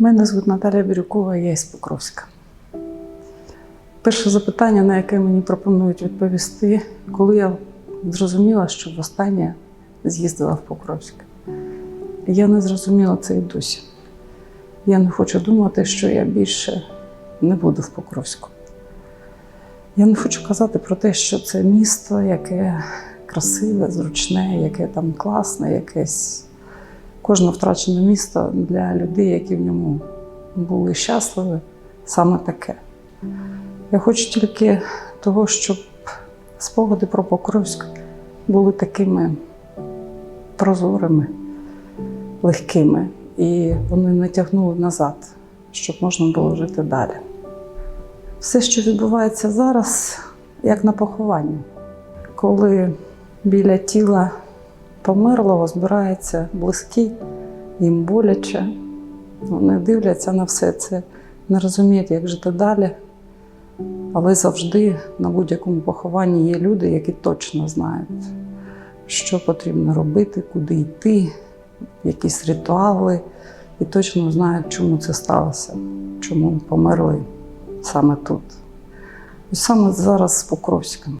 Мене звуть Наталя Бірюкова, я із Покровська. Перше запитання, на яке мені пропонують відповісти, коли я зрозуміла, що востаннє з'їздила в Покровськ. Я не зрозуміла це і досі. Я не хочу думати, що я більше не буду в Покровську. Я не хочу казати про те, що це місто, яке красиве, зручне, яке там класне, якесь кожне втрачене місто для людей, які в ньому були щасливі, саме таке. Я хочу тільки того, щоб спогади про Покровськ були такими прозорими, легкими, і вони не тягнули назад, щоб можна було жити далі. Все, що відбувається зараз, як на похованні, коли біля тіла померлого збирається близькі, їм боляче. Вони дивляться на все це, не розуміють, як жити далі. Але завжди на будь-якому похованні є люди, які точно знають, що потрібно робити, куди йти, якісь ритуали, і точно знають, чому це сталося, чому померли саме тут. І саме зараз з Покровськом.